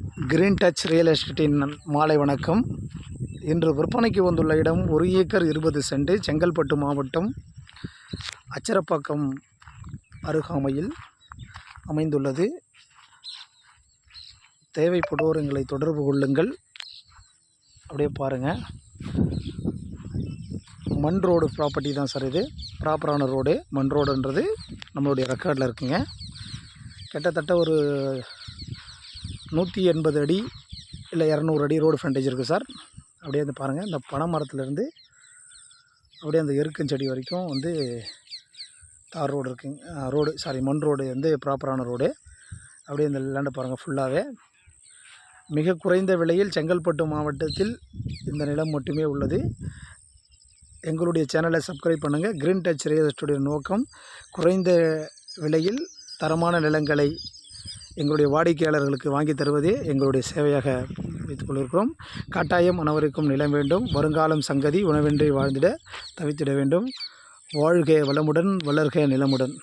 Green touch real எஸ்டேட்டின் மாலை வணக்கம். இன்று விற்பனைக்கு வந்துள்ள இடம் ஒரு ஏக்கர் இருபது சென்ட் செங்கல்பட்டு மாவட்டம் அச்சரப்பாக்கம் அருகாமையில் அமைந்துள்ளது. தேவைப்படுவோர் எங்களை தொடர்பு கொள்ளுங்கள். அப்படியே பாருங்கள் மண் ரோடு ப்ராப்பர்ட்டி தான் சார் இது. ப்ராப்பரான ரோடு மண் ரோடுன்றது நம்மளுடைய ரெக்கார்டில் இருக்குங்க. கிட்டத்தட்ட ஒரு நூற்றி எண்பது அடி இல்லை இரநூறு அடி ரோடு ஃப்ரண்டேஜ் இருக்குது சார். அப்படியே வந்து பாருங்கள் இந்த பனை மரத்துலேருந்து அப்படியே அந்த எருக்கஞ்செடி வரைக்கும் வந்து தார் ரோடு இருக்குங்க ரோடு சாரி மண் ரோடு வந்து ப்ராப்பரான ரோடு. அப்படியே இந்த லேண்டை பாருங்கள் ஃபுல்லாகவே மிக குறைந்த விலையில் செங்கல்பட்டு மாவட்டத்தில் இந்த நிலம் மட்டுமே உள்ளது. எங்களுடைய சேனலை சப்ஸ்கிரைப் பண்ணுங்கள் க்ரீன் டச் ரியல் எஸ்டேட்டுடைய நோக்கம் குறைந்த விலையில் தரமான நிலங்களை எங்களுடைய வாடிக்கையாளர்களுக்கு வாங்கி தருவதே எங்களுடைய சேவையாக வைத்துக் கொண்டிருக்கிறோம். கட்டாயம் அனைவருக்கும் நிலம் வேண்டும். வருங்காலம் சங்கதி உணவின்றி வாழ்ந்திட தவித்திட வேண்டும். வாழ்க வளமுடன் வளர்க நிலமுடன்.